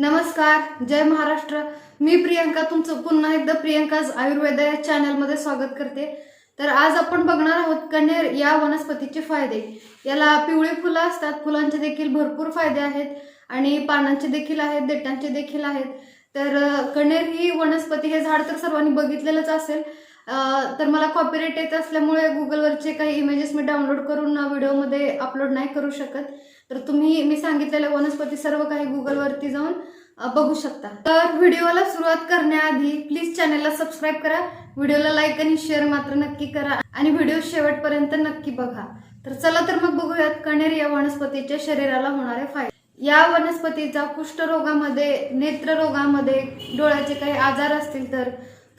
नमस्कार जय महाराष्ट्र. मी प्रियंका तुमचं पुन्हा एकदा प्रियंकाज आयुर्वेद या चॅनलमध्ये स्वागत करते. तर आज आपण बघणार आहोत कण्हेर या वनस्पतीचे फायदे. याला पिवळी फुलं असतात फुलांचे देखील भरपूर फायदे आहेत आणि पानांचे देखील आहेत देठांचे देखील आहेत. तर कण्हेर ही वनस्पती हे झाड तर सर्वांनी बघितलेलंच असेल तर मला कॉपीराईट येत असल्यामुळे गुगलवरचे काही इमेजेस मी डाउनलोड करून व्हिडिओमध्ये अपलोड नाही करू शकत. तर तुम्ही मी सांगितलेल्या वनस्पती सर्व काही गुगलवरती जाऊन बघू शकता. तर व्हिडिओला सुरुवात करण्याआधी प्लीज चॅनलला सबस्क्राईब करा. व्हिडिओला लाईक आणि शेअर मात्र नक्की करा. आणि व्हिडिओ शेवटपर्यंत नक्की बघा. तर चला तर मग बघूयात कणेर या वनस्पतीच्या शरीराला होणारे फायदे. या वनस्पतीचा कुष्ठरोगामध्ये नेत्ररोगामध्ये डोळ्याचे काही आजार असतील तर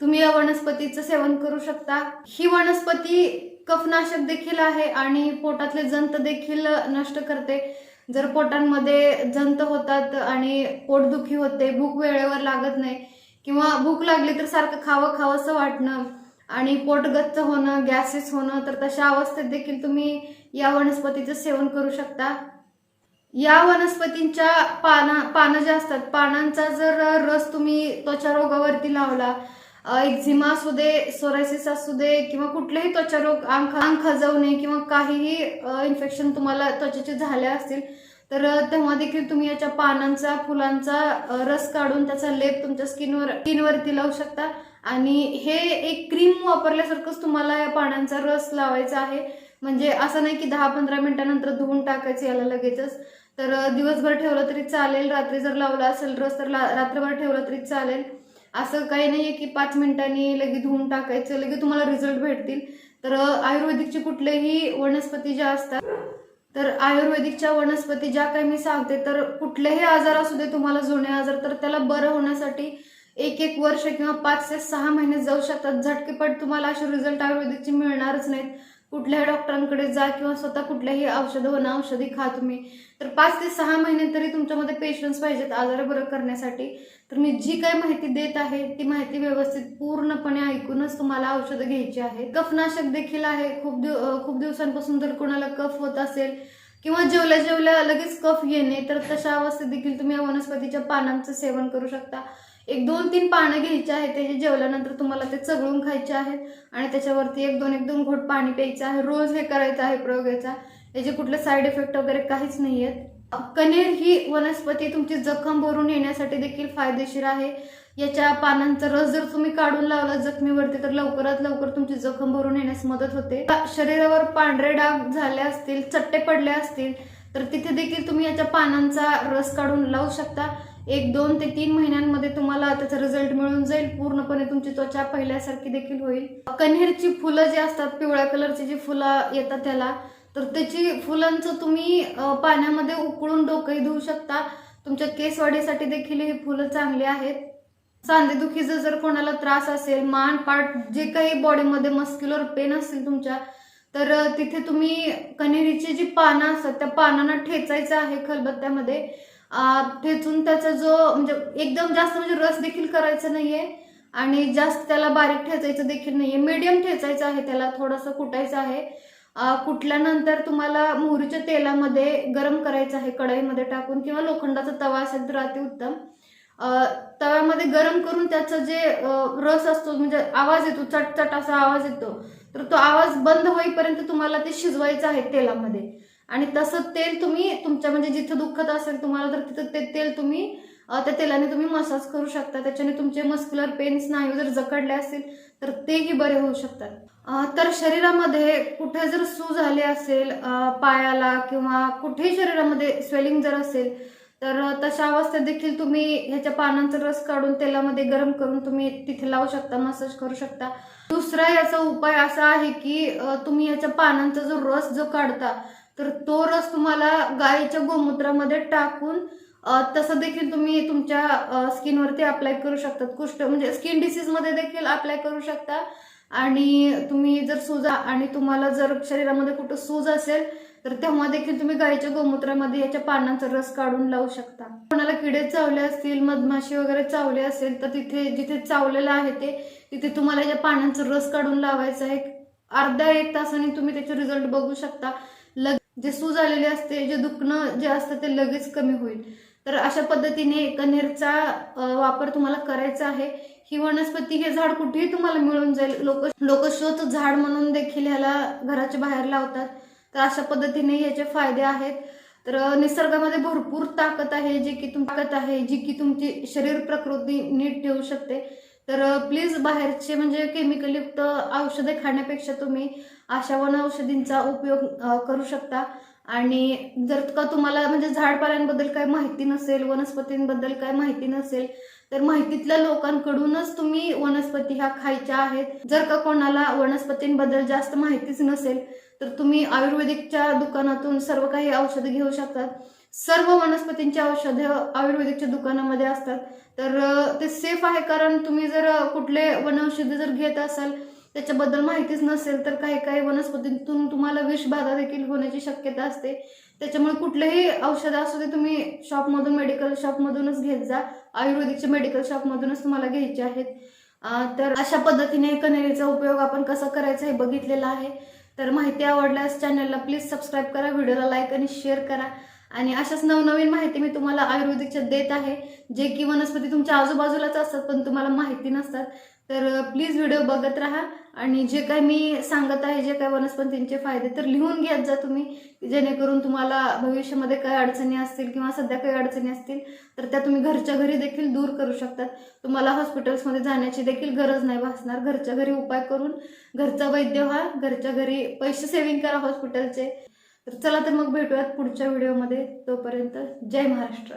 तुम्ही या वनस्पतीचं सेवन करू शकता. ही वनस्पती कफनाशक देखील आहे आणि पोटातले जंत देखील नष्ट करते. जर पोटांमध्ये जंत होतात आणि पोटदुखी होते भूक वेळेवर लागत नाही किंवा भूक लागली तर सारखं खावं खावंसं वाटणं आणि पोट गच्च होणं गॅसेस होणं तर तशा अवस्थेत देखील तुम्ही या वनस्पतीचं सेवन करू शकता. या वनस्पतींच्या पाना पानं जे असतात पानांचा जर रस तुम्ही त्वचा रोगावरती लावला एक्झिमा असू दे सोरायसिस असू दे किंवा कुठलेही त्वचारोग अंग अंग खजवणे किंवा काहीही इन्फेक्शन तुम्हाला त्वचेचे झाले असतील तर तेव्हा देखील तुम्ही याच्या पानांचा फुलांचा रस काढून त्याचा लेप तुमच्या स्किनवर स्किनवरती लावू शकता. आणि हे एक क्रीम वापरल्यासारखंच तुम्हाला या पानांचा रस लावायचा आहे. म्हणजे असं नाही की दहा पंधरा मिनिटानंतर धुवून टाकायचं याला लगेचच. तर दिवसभर ठेवलं तरी चालेल रात्री जर लावला असेल रस तर रात्रभर ठेवलं तरी चालेल. असं काही नाहीये की पाच मिनिटांनी लगेच धुवून टाकायचं लगेच तुम्हाला रिझल्ट भेटतील. तर आयुर्वेदिकचे कुठलेही वनस्पती ज्या असतात तर आयुर्वेदिकच्या वनस्पती ज्या काही मी सांगते तर कुठलेही आजार असू दे तुम्हाला जुने आजार तर त्याला बरं होण्यासाठी एक एक वर्ष किंवा पाच ते सहा महिने जाऊ शकतात. झटकेपट तुम्हाला असे रिझल्ट आयुर्वेदिकचे मिळणारच नाहीत. कुठल्याही डॉक्टरांकडे जा किंवा स्वतः कुठल्याही औषधं हो वन औषधी खा तुम्ही. तर पाच ते सहा महिने तरी तुमच्यामध्ये पेशन्स पाहिजेत आजार बरं करण्यासाठी. तर मी जी काही माहिती देत आहे ती माहिती व्यवस्थित पूर्णपणे ऐकूनच तुम्हाला औषधं घ्यायची आहे कफनाशक देखील आहे. खूप दिव खूप दिवसांपासून जर कोणाला कफ होत असेल किंवा जेवल्या जेवल्या लगेच कफ येणे तर तशा अवस्थेत देखील तुम्ही या वनस्पतीच्या पानांचं सेवन करू शकता. एक दोन तीन पानं घ्यायची आहेत त्याचे जेवल्यानंतर तुम्हाला ते चगळून खायचे आहेत आणि त्याच्यावरती एक दोन एक दोन घोट पाणी प्यायचं आहे. रोज हे करायचं आहे प्रयोग याचा. याचे कुठले साईड इफेक्ट वगैरे काहीच नाही आहेत कनेर ही वनस्पती तुमची जखम भरून येण्यासाठी देखील फायदेशीर आहे. याच्या पानांचा रस जर तुम्ही काढून लावला जखमीवरती तर लवकरात लवकर तुमची जखम भरून येण्यास मदत होते. शरीरावर पांढरे डाग झाले असतील चट्टे पडले असतील तर तिथे देखील तुम्ही याच्या पानांचा रस काढून लावू शकता. एक दोन ते तीन महिन्यांमध्ये तुम्हाला त्याचा रिझल्ट मिळून जाईल. पूर्णपणे तुमची त्वचा पहिल्यासारखी देखील होईल. कन्हेरची फुलं जी असतात पिवळ्या कलरची जी फुलं येतात त्याला तर त्याची फुलांचं तुम्ही पाण्यामध्ये उकळून डोकंही धुवू शकता. तुमच्या केसवाढीसाठी देखील ही फुलं चांगली आहेत. सांधेदुखीचा जर कोणाला त्रास असेल मान पाठ जे काही बॉडीमध्ये मस्क्युलर पेन असतील तुमच्या तर तिथे तुम्ही कन्हेरीची जी पानं असतात त्या पानांना ठेचायचं आहे खलबत्त्यामध्ये. ठेचून त्याचा जो म्हणजे एकदम जास्त म्हणजे रस देखील करायचा नाहीये आणि जास्त त्याला बारीक ठेचायचं देखील नाहीये. मीडियम ठेचायचं आहे त्याला थोडंसं कुटायचं आहे. कुटल्यानंतर तुम्हाला मोहरीच्या तेलामध्ये गरम करायचं आहे कढईमध्ये टाकून किंवा लोखंडाचा तवा असेल तर अतिउत्तम. तव्यामध्ये गरम करून त्याचं जे रस असतो म्हणजे आवाज येतो चटचट असा आवाज येतो तर तो आवाज बंद होईपर्यंत तुम्हाला ते शिजवायचं आहे तेलामध्ये. आणि तसं तेल तुम्ही तुमच्या म्हणजे जिथं दुखत असेल तुम्हाला तर तिथं ते तेल तुम्ही त्या तेलाने तुम्ही मसाज करू शकता. त्याच्याने तुमचे मस्क्युलर पेन स्नायू जर जकडले असतील तर तेही बरे होऊ शकतात. तर शरीरामध्ये कुठे जर सूज झाले असेल पायाला किंवा कुठेही शरीरामध्ये स्वेलिंग जर असेल तर तशा अवस्थेत देखील तुम्ही ह्याच्या पानांचा रस काढून तेलामध्ये गरम करून तुम्ही तिथे लावू शकता मसाज करू शकता. दुसरा याचा उपाय असा आहे की तुम्ही याच्या पानांचा जो रस जो काढता तर तो रस तुम्हाला गायीच्या गोमूत्रामध्ये टाकून तसं देखील तुम्ही तुमच्या स्किनवरती अप्लाय करू शकतात. कुष्ठ म्हणजे स्किन डिसीजमध्ये देखील अप्लाय करू शकता. आणि तुम्ही जर सुजा आणि तुम्हाला जर शरीरामध्ये कुठं सूज असेल तर तेव्हा देखील तुम्ही गाईच्या गोमूत्रामध्ये याच्या पानांचा रस काढून लावू शकता. कोणाला किडे चावले असतील मधमाशी वगैरे चावले असेल तर तिथे जिथे चावलेलं आहे ते तिथे तुम्हाला याच्या पानांचा रस काढून लावायचा आहे. अर्धा एक तासाने तुम्ही त्याचे रिझल्ट बघू शकता. जे सूज आलेली असते जे दुखणं जे असतं ते लगेच कमी होईल. तर अशा पद्धतीने कन्हेरचा वापर तुम्हाला करायचा आहे. ही वनस्पती हे झाड कुठेही तुम्हाला मिळून जाईल. लोक लोक झाड म्हणून देखील ह्याला घराच्या बाहेर लावतात. तर अशा पद्धतीने याचे फायदे आहेत. तर निसर्गामध्ये भरपूर ताकद आहे जी की तुम ताकद आहे जी की तुमची शरीर प्रकृती नीट ठेवू शकते. तर प्लीज बाहेरचे म्हणजे केमिकलयुक्त औषधे खाण्यापेक्षा तुम्ही अशा वन औषधींचा उपयोग करू शकता. आणि जर का तुम्हाला म्हणजे झाडपाल्यांबद्दल काही माहिती नसेल वनस्पतींबद्दल काही माहिती नसेल तर माहितीतल्या लोकांकडूनच तुम्ही वनस्पती ह्या खायच्या आहेत. जर का कोणाला वनस्पतींबद्दल जास्त माहितीच नसेल तर तुम्ही आयुर्वेदिकच्या दुकानातून सर्व काही औषधं घेऊ शकतात. सर्व वनस्पतींची औषधं आयुर्वेदिकच्या दुकानामध्ये असतात. तर ते सेफ आहे कारण तुम्ही जर कुठले वनौषधी जर घेत असाल त्याच्याबद्दल माहितीच नसेल तर काही काही वनस्पतींतून तुम्हाला विषबाधा देखील होण्याची शक्यता असते. त्याच्यामुळे कुठलेही औषध असू दे तुम्ही शॉपमधून मेडिकल शॉपमधूनच घेत जा. आयुर्वेदिकच्या मेडिकल शॉपमधूनच तुम्हाला घ्यायचे आहेत. तर अशा पद्धतीने कनेरीचा उपयोग आपण कसा करायचा हे बघितलेला आहे. तर माहिती आवडल्यास चॅनलला प्लीज सबस्क्राईब करा व्हिडिओला लाईक आणि शेअर करा. आणि अशाच नवनवीन माहिती मी तुम्हाला आयुर्वेदिकच्या देत आहे जे की वनस्पती तुमच्या आजूबाजूलाच असतात पण तुम्हाला माहिती नसतात तर प्लीज व्हिडिओ बघत राहा. आणि जे काही मी सांगत आहे जे काही वनस्पतींचे फायदे तर लिहून घेत जा तुम्ही जेणेकरून तुम्हाला भविष्यामध्ये काही अडचणी असतील किंवा सध्या काही अडचणी असतील तर त्या तुम्ही घरच्या घरी देखील दूर करू शकतात. तुम्हाला हॉस्पिटल्समध्ये जाण्याची देखील गरज नाही भासणार. घरच्या घरी उपाय करून घरचा वैद्य व्हा घरच्या घरी पैसे सेव्हिंग करा हॉस्पिटलचे. तर चला तर मग भेटूयात पुढच्या व्हिडिओमध्ये. तोपर्यंत जय महाराष्ट्र.